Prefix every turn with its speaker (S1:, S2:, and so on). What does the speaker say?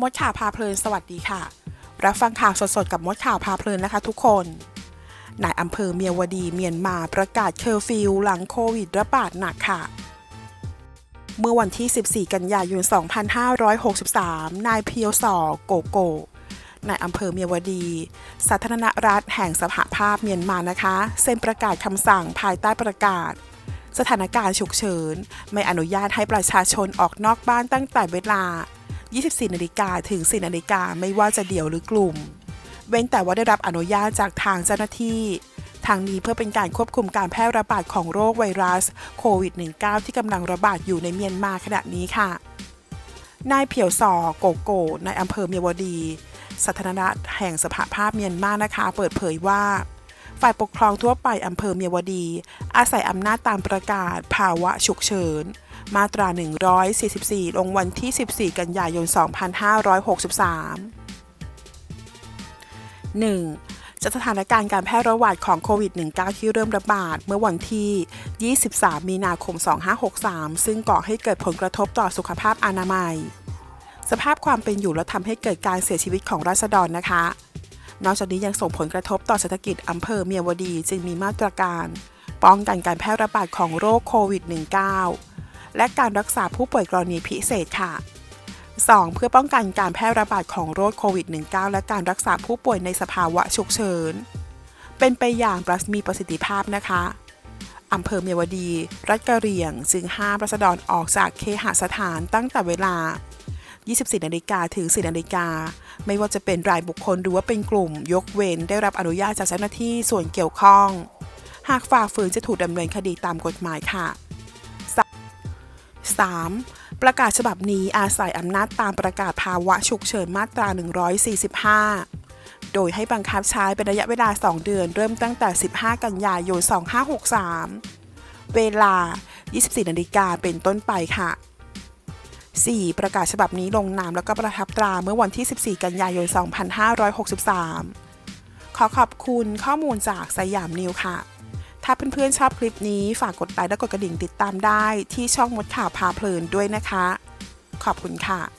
S1: มดข่าวพาเพลินสวัสดีค่ะ รับฟังข่าวสดๆกับมดข่าวพาเพลินนะคะทุกคนนายอำเภอเมียวดีเมียนมาประกาศเคอร์ฟิวหลังโควิดระบาดหนักค่ะ เมื่อวันที่ 14 กันยายน 2563 นายเพียวสอโกโกนายอำเภอเมียวดี สาธารณรัฐแห่งสหภาพเมียนมานะคะ เซ็นประกาศคำสั่งภายใต้ประกาศ สถานการณ์ฉุกเฉิน ไม่อนุญาตให้ประชาชนออกนอกบ้านตั้งแต่เวลา 24 นาฬิกาถึง 4 นาฬิกาไม่ว่าจะเดี่ยวหรือกลุ่ม เว้นแต่ว่าได้รับอนุญาตจากทางเจ้าหน้าที่ทางนี้เพื่อเป็นการควบคุมการแพร่ระบาดของโรคไวรัสโควิด -19 ที่กำลังระบาดอยู่ในเมียนมาขณะนี้ค่ะ นายเพียวซอโกโกในอำเภอเมียวดี สาธารณรัฐแห่งสหภาพเมียนมานะคะ เปิดเผยว่า ฝ่ายปกครองทั่วไปอำเภอเมียวดี อาศัยอำนาจตามประกาศภาวะฉุกเฉิน มาตรา 144 ลงวันที่ 14 กันยายน 2563 1. จากสถานการณ์การแพร่ระบาดของโควิด -19 ที่เริ่มระบาดเมื่อวันที่ 23 มีนาคม 2563 ซึ่งก่อให้เกิดผลกระทบต่อสุขภาพอนามัย สภาพความเป็นอยู่และทำให้เกิดการเสียชีวิตของราษฎรนะคะ นอกจากนี้ยังส่งผลกระทบต่อเศรษฐกิจอำเภอเมียวดีจึงมีมาตรการ ป้องกันการแพร่ระบาดของโรคโควิด -19 และการรักษาผู้ป่วยกรณีพิเศษค่ะ 2. เพื่อป้องกันการแพร่ระบาดของโรคโควิด -19 และการรักษาผู้ป่วยในสภาวะฉุกเฉิน เป็นไปอย่างมีประสิทธิภาพนะคะอำเภอเมียวดี รัฐกะเหรี่ยง จึงห้ามรัษฎรออกจากเคหสถานตั้งแต่เวลา 24นาฬิกาถึง4นาฬิกา ไม่ว่าจะเป็นรายบุคคลหรือว่าเป็นกลุ่ม ยกเว้นได้รับอนุญาตจากเจ้าหน้าที่ส่วนเกี่ยวข้อง หากฝ่าฝืนจะถูกดำเนินคดีตามกฎหมายค่ะ 3. ประกาศฉบับนี้อาศัยอำนาจตามประกาศภาวะฉุกเฉินมาตรา 145 โดยให้บังคับใช้เป็นระยะเวลา 2 เดือน เริ่มตั้งแต่ 15 กันยายน 2563 เวลา 24 นาฬิกาเป็นต้นไปค่ะ 4. ประกาศฉบับนี้ลงนามแล้วก็ประทับตราเมื่อวันที่ 14 กันยายน 2563 ขอขอบคุณข้อมูลจากสยามนิวค่ะ ถ้าเพื่อนๆชอบคลิปนี้ฝากกดไลค์และกดกระดิ่งติดตามได้ที่ช่องมดข่าวพาเพลินด้วยนะคะ ขอบคุณค่ะ